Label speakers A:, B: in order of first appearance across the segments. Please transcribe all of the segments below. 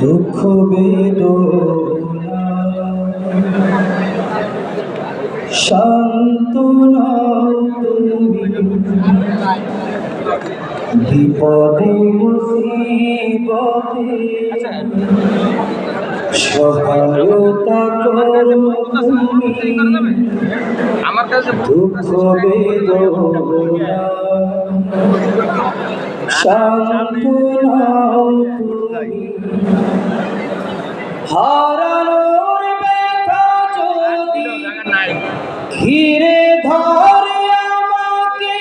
A: দুঃখ বেদনা শান্তনা তুমি। বিপদে মুসিবতে সহায়তা করো তুমি।
B: আমার কাছে
A: দুঃখ বেদনা হারানোর ব্যথা যদি ঘিরে ধরে আমাকে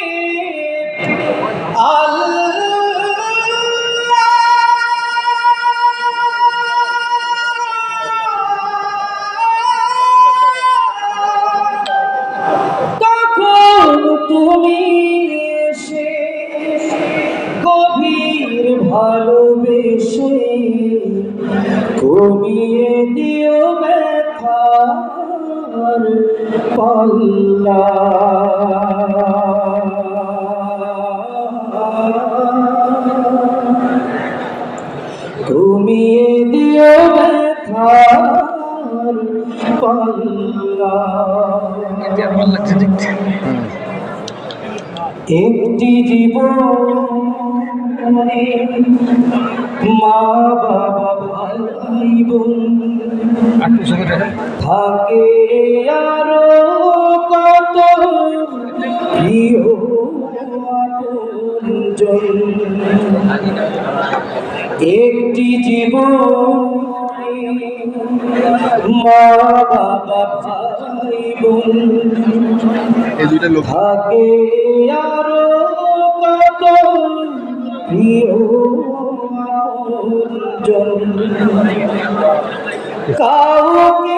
A: তুমি ভালোবেসে কমিয়ে দিও ব্যথার পাল্লা। কমিয়ে দিও ব্যথার পাল্লা। একটি জীবন মা বাবা ভাই বোন থাকে আরও কত প্রিয় একটি জীবন মা বাবা থাকে আরও কত প্রিয় কাউকে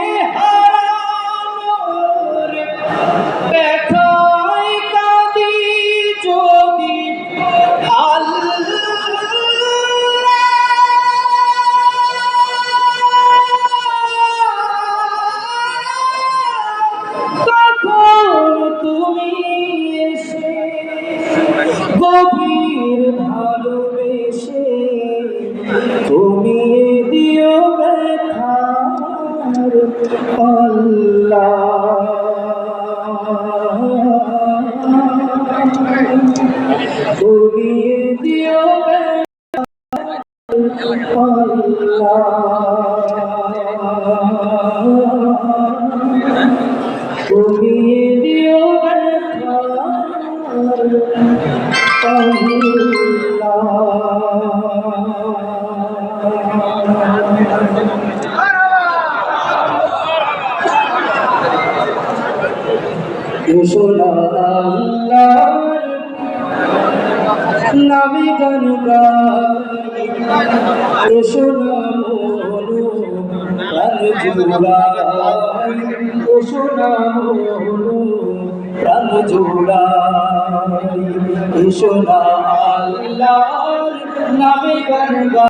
A: গভীর ভালোবেসে কমিয়ে দিও ব্যথার পাল্লা কমিয়ে দিও কমিয়ে দিও ব্যথার নামি গান গাই এসো না মনো প্রাণ জুড়াই এসো না নামে গান